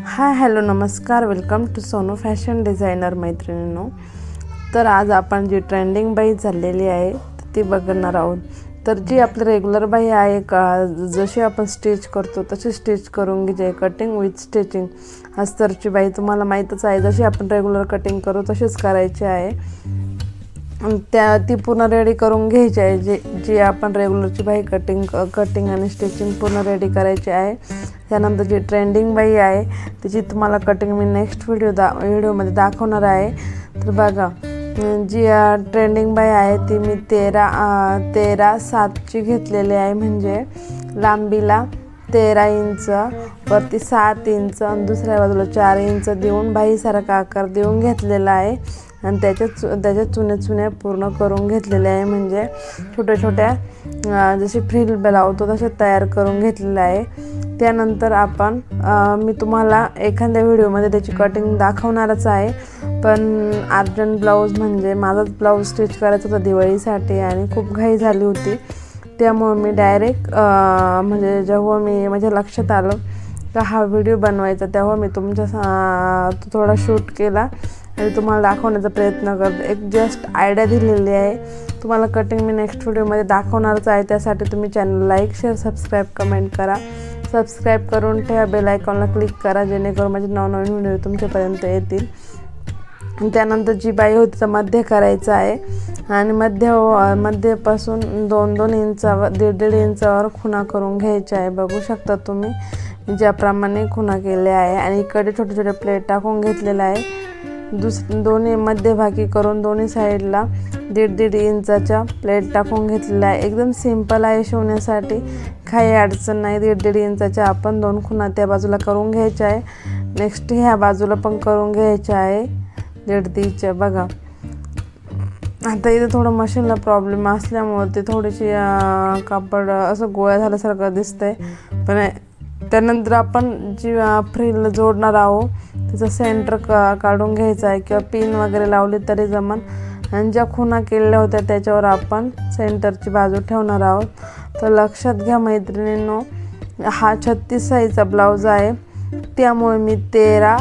हाय hello नमस्कार. Welcome to Sonu fashion designer मैत्रिणींनो. तर आज आपण जी ट्रेंडिंग बाई चाललेली आहे ती बघणार आहोत. तर जी आपली रेग्युलर बाई आहे का जशी आपण स्टिच करतो तशी स्टिच करून घ्यायची आहे. कटिंग विथ स्टिचिंग अस्तरची बाई तुम्हाला माहीतच आहे जशी आपण रेग्युलर कटिंग करू तशीच करायची आहे. त्या ती पूर्ण रेडी करून घ्यायची आहे. जे जी आपण रेग्युलरची बाई कटिंग कटिंग आणि स्टिचिंग पूर्ण रेडी करायची आहे. त्यानंतर जी ट्रेंडिंग बाई आहे तिची तुम्हाला कटिंग मी नेक्स्ट व्हिडिओ दा व्हिडिओमध्ये दाखवणार आहे. तर बघा जी ट्रेंडिंग बाई आहे ती मी तेरा तेरा सातची घेतलेली आहे. म्हणजे लांबीला तेरा इंच वरती सात इंच आणि दुसऱ्या बाजूला चार इंच देऊन बाईसारखा आकार देऊन घेतलेला आहे. आणि त्याच्यात चु त्याच्या चुन्या चुन्या पूर्ण करून घेतलेल्या आहे. म्हणजे छोट्या छोट्या जसे फ्रील फ्रिल लावतो तसे तयार करून घेतलेलं आहे. त्यानंतर आपण मी तुम्हाला एखाद्या व्हिडिओमध्ये त्याची कटिंग दाखवणारच आहे. पण अर्जंट ब्लाऊज म्हणजे माझाच ब्लाऊज स्टिच करायचा होता दिवाळीसाठी आणि खूप घाई झाली होती. त्यामुळं मी डायरेक्ट म्हणजे जेव्हा मी माझ्या लक्षात आलं का हा व्हिडिओ बनवायचा तेव्हा मी तुमच्या सा तो थोडा शूट केला. आणि तुम्हाला दाखवण्याचा प्रयत्न करते. एक जस्ट आयडिया दिलेली आहे. तुम्हाला कटिंग मी नेक्स्ट व्हिडिओमध्ये दाखवणारच आहे. त्यासाठी तुम्ही channel like share subscribe comment करा. सबस्क्राईब करून ठेवा बेल आयकॉनला क्लिक करा जेणेकरून माझे नवनवीन व्हिडिओ तुमच्यापर्यंत येतील. त्यानंतर जी बाई होती तर मध्य करायचं आहे. आणि मध्य मध्यपासून दोन दोन इंचावर दीड दीड इंचावर खुणा करून घ्यायच्या आहे. बघू शकता तुम्ही ज्याप्रमाणे खुणा केल्या आहे. आणि इकडे छोटे छोटे प्लेट टाकून घेतलेलं आहे. दुस दोन्ही मध्यभागी करून दोन्ही साईडला दीड दीड इंचाच्या प्लेट टाकून घेतलेल्या आहे. एकदम सिंपल आहे शिवण्यासाठी. काही अडचण नाही. दीड दीड इंचाच्या आपण दोन खुणा त्या बाजूला करून घ्यायच्या आहे. नेक्स्ट ह्या बाजूला पण करून घ्यायच्या आहे. दीड दीडच्या बघा. आता इथं थोडं मशीनला प्रॉब्लेम असल्यामुळं ते थोडीशी कापड असं गोळ्या झाल्यासारखं दिसतंय. पण त्यानंतर आपण जी फ्रीला जोडणार आहोत त्याचं सेंटर का काढून घ्यायचं आहे किंवा पिन वगैरे लावली तरी जमन. आणि ज्या खुणा केलेल्या होत्या त्याच्यावर आपण सेंटरची बाजू ठेवणार आहोत. तर लक्षात घ्या मैत्रिणींनो हा छत्तीस साईजचा ब्लाऊज आहे. त्यामुळे मी तेरा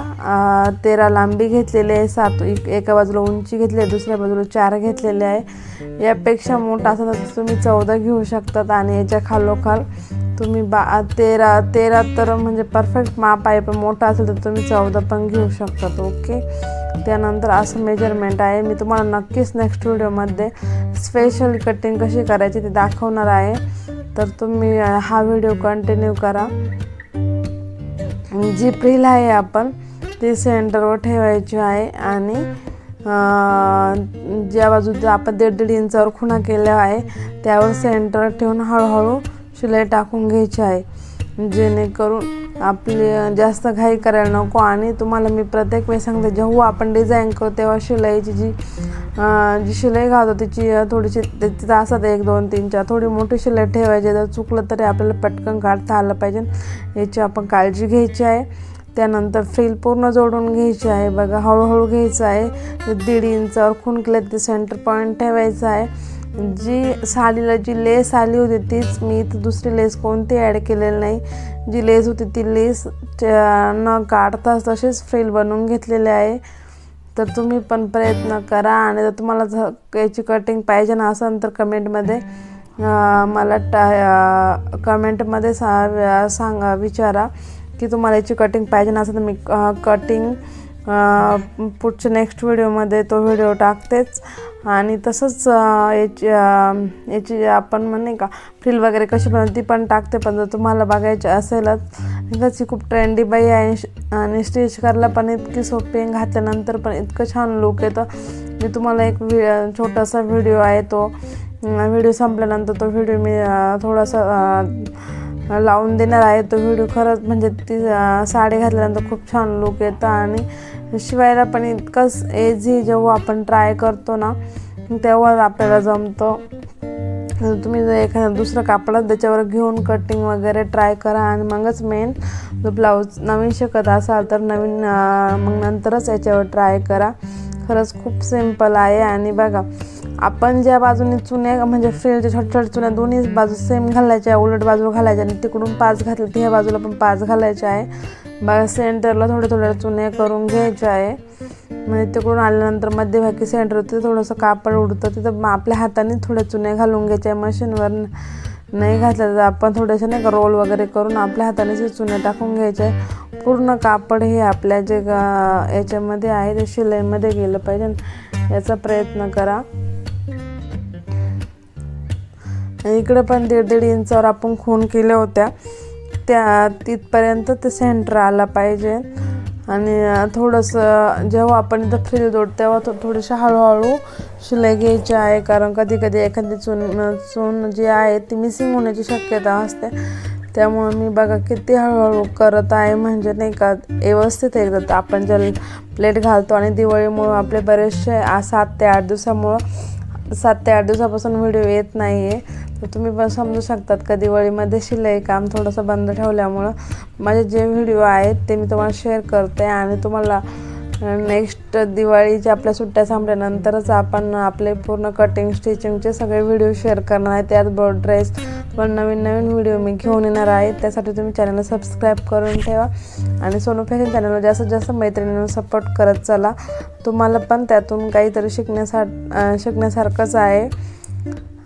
तेरा लांबी घेतलेली आहे. सात एक- एका बाजूला उंची घेतली आहे दुसऱ्या बाजूला चार घेतलेले आहे. यापेक्षा मोठा असा तुम्ही चौदा घेऊ शकतात आणि याच्या खालोखाल तुम्ही बा तेरा तेरा तर म्हणजे परफेक्ट माप आहे पण मोठा असेल तर तुम्ही चौदा पण घेऊ शकतात ओके त्यानंतर असं मेजरमेंट आहे. मी तुम्हाला नक्कीच नेक्स्ट व्हिडिओमध्ये स्पेशल कटिंग कशी करायची ते दाखवणार आहे. तर तुम्ही हा व्हिडिओ कंटिन्यू करा. जी प्रिल आहे आपण ती सेंटरवर ठेवायची आहे आणि ज्या बाजूला आपण दीड दीड इंचावर खुणा केल्या आहे त्यावर सेंटर ठेवून हळूहळू शिलाई टाकून घ्यायची आहे. जेणेकरून आपली जास्त घाई करायला नको आणि तुम्हाला मी प्रत्येक वेळेस सांगते जेव्हा आपण डिझाईन करतो तेव्हा शिलाईची जी जी शिलाई घालतो तिची थोडीशी तिथं असतात एक दोन तीन चार थोडी मोठी शिलाई ठेवायची जर चुकलं तरी आपल्याला पटकन काढता आलं पाहिजे. याची आपण काळजी घ्यायची आहे. त्यानंतर फ्रील पूर्ण जोडून घ्यायची आहे. बघा हळूहळू घ्यायचं आहे. दीड इंचावर खुणकल्यात ते सेंटर पॉईंट ठेवायचं आहे. जी साडीला जी लेस आली होती तीच मी इथं दुसरी लेस कोणती ॲड केलेली नाही. जी लेस होती ती लेस च्या- न काढताच तसेच फ्रील बनवून घेतलेले आहे. तर तुम्ही पण प्रयत्न करा आणि जर तुम्हाला जर याची कटिंग पाहिजे ना असेल तर कमेंटमध्ये मला टा कमेंटमध्ये सा सांगा विचारा की तुम्हाला याची कटिंग पाहिजे ना असं तर मी कटिंग पुढच्या नेक्स्ट व्हिडिओमध्ये तो व्हिडिओ टाकतेच. आणि तसंच याची याची आपण म्हणे का फ्रील वगैरे कशी बनवते ती पण टाकते. पण जर तुम्हाला बघायची असेलच त्याची खूप ट्रेंडी बाई आहे. आणि स्टिच करायला पण इतकी सोपी घातल्यानंतर पण इतकं छान लुक येतं. मी तुम्हाला एक व्हि छोटासा व्हिडिओ आहे तो. व्हिडिओ संपल्यानंतर तो व्हिडिओ मी थोडासा लावून देणार आहे. तो व्हिडिओ खरंच म्हणजे ती साडी घातल्यानंतर खूप छान लुक येतं. आणि शिवायला पण इतकंच एझी जेव्हा आपण ट्राय करतो ना तेव्हाच आपल्याला जमतं. तुम्ही जर एखादा दुसरं कापडात त्याच्यावर घेऊन कटिंग वगैरे ट्राय करा आणि मगच मेन जो ब्लाऊज नवीन शिकत असाल तर नवीन मग नंतरच याच्यावर ट्राय करा. खरंच खूप सिंपल आहे. आणि बघा आपण ज्या बाजूने चुन्या म्हणजे फ्रिलच्या छोट्या छोट्या चुन्या दोन्ही बाजू सेम घालायच्या उलट बाजूला घालायच्या आणि तिकडून पाच घातले तर ह्या बाजूला पण पाच घालायच्या आहे. बघा सेंटरला थोड्या थोड्या चुन्या करून घ्यायच्या आहे. म्हणजे तिकडून आल्यानंतर मध्यभागी सेंटर होते थोडंसं कापड उडतं. तिथं मग आपल्या हाताने थोड्या चुन्या घालून घ्यायच्या मशीनवर नाही घातलं तर आपण थोड्याशा नाही का रोल वगैरे करून आपल्या हाताने चुने चुन्या टाकून घ्यायचे पूर्ण कापड हे आपल्या जे गा- याच्यामध्ये आहे ते शिलाईमध्ये गेलं पाहिजे. याचा प्रयत्न करा. इकडे पण दीड दीड इंचावर आपण खून केल्या होत्या. त्या तिथपर्यंत ते सेंटर आला पाहिजे. आणि थोडंसं जेव्हा आपण इथं फ्रील जोड तेव्हा थो थोडीशी हळूहळू शिलाई घ्यायची आहे. कारण कधी कधी एखादी चून चून जी आहे ती मिसिंग होण्याची शक्यता असते. त्यामुळं मी बघा किती हळूहळू करत आहे. म्हणजे नाही का व्यवस्थित एकदा आपण जर प्लेट घालतो आणि दिवाळीमुळं आपले बरेचसे सात ते आठ दिवसामुळं सात ते आठ दिवसापासून व्हिडिओ येत नाही आहे तर तुम्ही पण समजू शकतात का दिवाळीमध्ये शिलाई काम थोडंसं बंद ठेवल्यामुळं माझे जे व्हिडिओ आहेत ते मी तुम्हाला शेअर करते आणि तुम्हाला नेक्स्ट दिवाळीच्या आपल्या सुट्ट्या संपल्यानंतरच आपण आपले पूर्ण कटिंग स्टिचिंगचे सगळे व्हिडिओ शेअर करणार आहे. त्याचबरोबर ड्रेस पण नवीन नवीन व्हिडिओ मी घेऊन येणार आहे. त्यासाठी तुम्ही चॅनलला सबस्क्राईब करून ठेवा. आणि सोनू फॅशन चॅनलला जास्तीत जास्त मैत्रिणींना सपोर्ट करत चला. तुम्हाला पण त्यातून काहीतरी शिकण्यासा शिकण्यासारखंच आहे.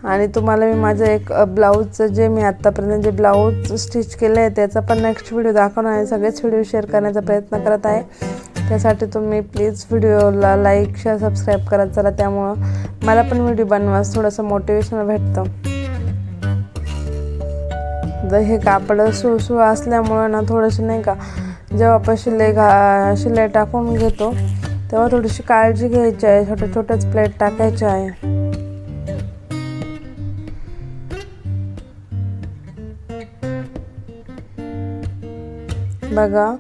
आणि तुम्हाला मी माझं एक ब्लाऊजचं जे मी आत्तापर्यंत जे ब्लाऊज स्टिच केलं आहे त्याचा पण नेक्स्ट व्हिडिओ दाखवणार आहे. सगळेच व्हिडिओ शेअर करण्याचा प्रयत्न करत आहे. त्यासाठी तुम्ही प्लीज व्हिडिओला लाईक शेअर सबस्क्राईब करत चला. त्यामुळं मला पण व्हिडिओ बनवास थोडंसं मोटिवेशन भेटतं. तर हे कापड सुळसुळ असल्यामुळं ना थोडंसं नाही का जेव्हा आपण शिलाई घा शिलाई टाकून घेतो तेव्हा थोडीशी काळजी घ्यायची आहे. छोट्या छोट्याच प्लेट टाकायच्या आहे. बघा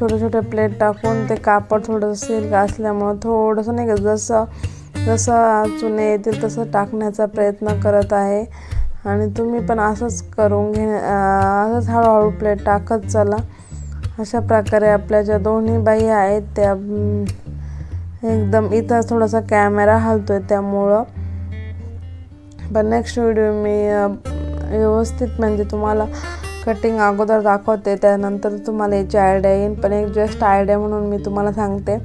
छोटे छोटे प्लेट टाकून ते कापड थोडंसं सिल्क असल्यामुळं थोडंसं नाही का जसं जसं चुने येतील तसं टाकण्याचा प्रयत्न करत आहे. आणि तुम्ही पण असंच करून घे असंच हळूहळू प्लेट टाकत चला. अशा प्रकारे आपल्या ज्या दोन्ही बाई आहेत त्या एकदम इथं थोडासा कॅमेरा हलतो आहे त्यामुळं. पण नेक्स्ट व्हिडिओ मी व्यवस्थित म्हणजे तुम्हाला कटिंग अगोदर दाखवते त्यानंतर तुम्हाला याची आयडिया येईल पण एक जस्ट आयडिया म्हणून मी तुम्हाला सांगते.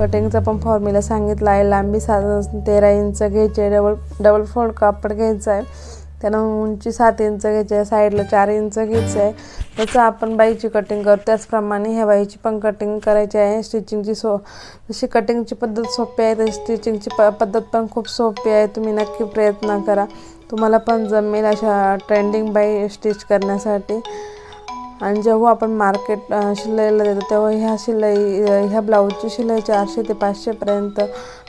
कटिंगचा पण फॉर्म्युला सांगितला आहे. लांबी साधारण तेरा इंच घ्यायची आहे. डबल डबल फोल्ड कापड घ्यायचं आहे. त्यानं उंची सात इंच घ्यायची आहे साईडला चार इंच घ्यायचं आहे. तसं आपण बाईची कटिंग करू. त्याचप्रमाणे ह्या बाईची पण कटिंग करायची आहे. स्टिचिंगची सो जशी कटिंगची पद्धत सोपी आहे. तशी स्टिचिंगची प पद्धत पण खूप सोपी आहे. तुम्ही नक्की प्रयत्न करा. तुम्हाला पण जमेल अशा ट्रेंडिंग बाई स्टिच करण्यासाठी. आणि जेव्हा आपण मार्केट शिलाईला देतो तेव्हा ह्या शिलाई ह्या ब्लाऊजची शिलाई चारशे ते पाचशेपर्यंत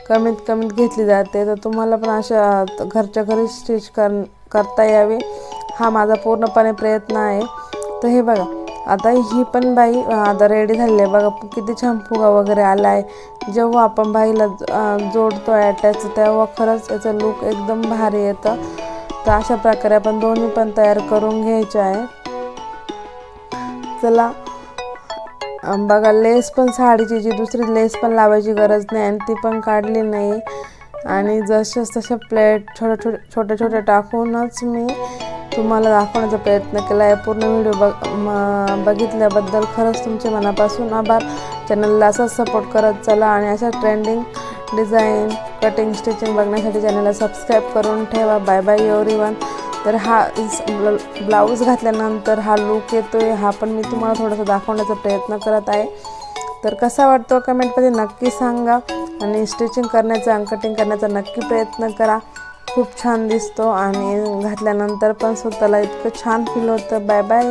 कमीत कमीत घेतली जाते. तर तुम्हाला पण अशा घरच्या घरी स्टिच कर करता यावे. हा माझा पूर्णपणे प्रयत्न आहे. तर हे बघा आता ही पण बाई आता रेडी झालेली आहे. बघा किती छान फुगा वगैरे आला आहे जेव्हा आपण बाईला जोडतो अटॅच तेव्हा खरंच याचा लुक एकदम भारी येतं. तर अशा प्रकारे आपण दोन्ही पण तयार करून घ्यायचे आहे. चला बघा लेस पण साडीची जी दुसरी लेस पण लावायची गरज नाही आणि ती पण काढली नाही. आणि जशाच तशा प्लेट छोट्या छोट्या छोट्या छोट्या टाकूनच मी तुम्हाला दाखवण्याचा प्रयत्न केला. आहे पूर्ण व्हिडिओ बघ म- बघितल्याबद्दल खरंच तुमचे मनापासून आभार. चॅनलला असाच सपोर्ट करत चला आणि अशा ट्रेंडिंग डिझाईन कटिंग स्टिचिंग बघण्यासाठी चॅनलला सबस्क्राईब करून ठेवा. बाय बाय एव्हरी वन तर हा ब्लाऊज घातल्यानंतर हा लुक आहे हा पण मी तुम्हाला थोडासा दाखवण्याचा प्रयत्न करत आहे. तर कसा वाटतो कमेंटमध्ये नक्की सांगा. आणि स्टिचिंग करण्याचा आणि कटिंग करण्याचा नक्की प्रयत्न करा. खूप छान दिसतो आणि घातल्यानंतर पण स्वतःला इतकं छान फील होतं. Bye bye